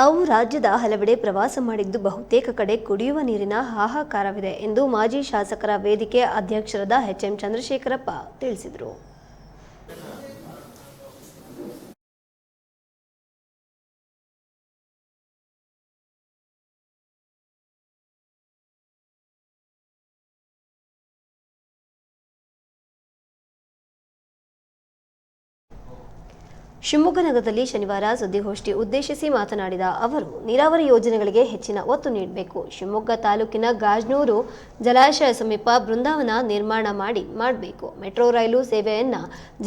ತಾವು ರಾಜ್ಯದ ಹಲವೆಡೆ ಪ್ರವಾಸ ಮಾಡಿದ್ದು ಬಹುತೇಕ ಕಡೆ ಕುಡಿಯುವ ನೀರಿನ ಹಾಹಾಕಾರವಿದೆ ಎಂದು ಮಾಜಿ ಶಾಸಕರ ವೇದಿಕೆ ಅಧ್ಯಕ್ಷರಾದ ಎಚ್ಎಂ ಚಂದ್ರಶೇಖರಪ್ಪ ತಿಳಿಸಿದರು. ಶಿವಮೊಗ್ಗ ನಗರದಲ್ಲಿ ಶನಿವಾರ ಸುದ್ದಿಗೋಷ್ಠಿ ಉದ್ದೇಶಿಸಿ ಮಾತನಾಡಿದ ಅವರು, ನೀರಾವರಿ ಯೋಜನೆಗಳಿಗೆ ಹೆಚ್ಚಿನ ಒತ್ತು ನೀಡಬೇಕು. ಶಿವಮೊಗ್ಗ ತಾಲೂಕಿನ ಗಾಜ್ನೂರು ಜಲಾಶಯ ಸಮೀಪ ಬೃಂದಾವನ ನಿರ್ಮಾಣ ಮಾಡಿ ಮಾಡಬೇಕು. ಮೆಟ್ರೋ ರೈಲು ಸೇವೆಯನ್ನ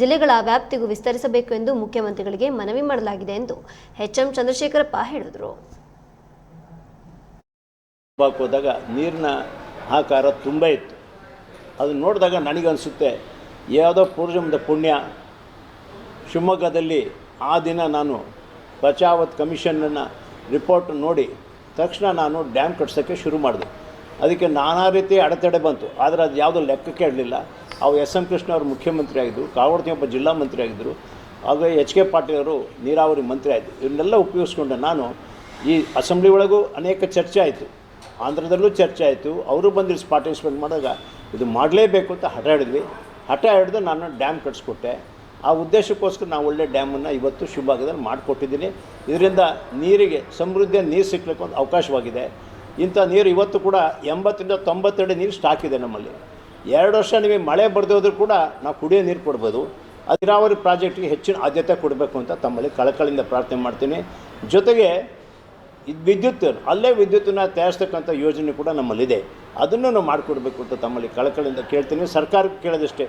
ಜಿಲ್ಲೆಗಳ ವ್ಯಾಪ್ತಿಗೂ ವಿಸ್ತರಿಸಬೇಕು ಎಂದು ಮುಖ್ಯಮಂತ್ರಿಗಳಿಗೆ ಮನವಿ ಮಾಡಲಾಗಿದೆ ಎಂದು ಎಚ್ಎಂ ಚಂದ್ರಶೇಖರಪ್ಪ ಹೇಳಿದರು. ಹೋದಾಗ ನೀರಿನ ಆಕಾರ ತುಂಬ ಇತ್ತು. ಅದನ್ನು ನೋಡಿದಾಗ ನನಗನ್ಸುತ್ತೆ, ಯಾವುದೋ ಪೂರ್ವಜನ್ಮದ ಪುಣ್ಯ ಶಿವಮೊಗ್ಗದಲ್ಲಿ ಆ ದಿನ ನಾನು ಬಚಾವತ್ ಕಮಿಷನನ್ನು ರಿಪೋರ್ಟ್ ನೋಡಿ ತಕ್ಷಣ ನಾನು ಡ್ಯಾಮ್ ಕಟ್ಸೋಕ್ಕೆ ಶುರು ಮಾಡಿದೆ. ಅದಕ್ಕೆ ನಾನಾ ರೀತಿ ಅಡೆತಡೆ ಬಂತು. ಆದರೆ ಅದು ಯಾವುದೋ ಲೆಕ್ಕಕ್ಕೆ ಇರಲಿಲ್ಲ. ಅವು ಎಸ್ ಎಂ ಕೃಷ್ಣ ಅವರು ಮುಖ್ಯಮಂತ್ರಿ ಆಗಿದ್ದರು ಒಬ್ಬ ಜಿಲ್ಲಾ ಮಂತ್ರಿ ಆಗಿದ್ದರು ಹಾಗೆ ಎಚ್ ಕೆ ಪಾಟೀಲ್ ಅವರು ನೀರಾವರಿ ಮಂತ್ರಿ ಆಯಿತು. ಇವನ್ನೆಲ್ಲ ಉಪಯೋಗಿಸ್ಕೊಂಡು ನಾನು. ಈ ಅಸೆಂಬ್ಲಿ ಒಳಗೂ ಅನೇಕ ಚರ್ಚೆ ಆಯಿತು. ಆಂಧ್ರದಲ್ಲೂ ಚರ್ಚೆ ಆಯಿತು. ಅವರು ಬಂದು ಪಾರ್ಟಿಸಿಪೇಟ್ ಮಾಡಿದಾಗ, ಇದು ಮಾಡಲೇಬೇಕು ಅಂತ ಹಠ ಹಿಡಿದ್ವಿ. ಹಠ ಹಿಡಿದು ನಾನು ಡ್ಯಾಮ್ ಕಟ್ಸ್ಕೊಟ್ಟೆ. ಆ ಉದ್ದೇಶಕ್ಕೋಸ್ಕರ ನಾವು ಒಳ್ಳೆ ಡ್ಯಾಮನ್ನು ಇವತ್ತು ಶಿವಭಾಗದಲ್ಲಿ ಮಾಡಿಕೊಟ್ಟಿದ್ದೀನಿ. ಇದರಿಂದ ನೀರಿಗೆ, ಸಮೃದ್ಧಿಯ ನೀರು ಸಿಕ್ಕಲಿಕ್ಕೆ ಒಂದು ಅವಕಾಶವಾಗಿದೆ. ಇಂಥ ನೀರು ಇವತ್ತು ಕೂಡ ಎಂಬತ್ತರಿಂದ ತೊಂಬತ್ತೆರಡು ನೀರು ಸ್ಟಾಕ್ ಇದೆ ನಮ್ಮಲ್ಲಿ. ಎರಡು ವರ್ಷ ನಿಮಗೆ ಮಳೆ ಬರದೇ ಹೋದರೂ ಕೂಡ ನಾವು ಕುಡಿಯೋ ನೀರು ಕೊಡ್ಬೋದು. ಅದು ನೀರಾವರಿ ಪ್ರಾಜೆಕ್ಟ್ಗೆ ಹೆಚ್ಚಿನ ಆದ್ಯತೆ ಕೊಡಬೇಕು ಅಂತ ತಮ್ಮಲ್ಲಿ ಕಳಕಳಿಂದ ಪ್ರಾರ್ಥನೆ ಮಾಡ್ತೀನಿ. ಜೊತೆಗೆ ಇದು ವಿದ್ಯುತ್, ಅಲ್ಲೇ ವಿದ್ಯುತ್ತನ್ನು ತಯಾರಿಸ್ತಕ್ಕಂಥ ಯೋಜನೆ ಕೂಡ ನಮ್ಮಲ್ಲಿದೆ. ಅದನ್ನು ನಾವು ಮಾಡಿಕೊಡ್ಬೇಕು ಅಂತ ತಮ್ಮಲ್ಲಿ ಕಳಕಳಿಯಿಂದ ಕೇಳ್ತೀನಿ. ಸರ್ಕಾರಕ್ಕೆ ಕೇಳೋದಷ್ಟೇ.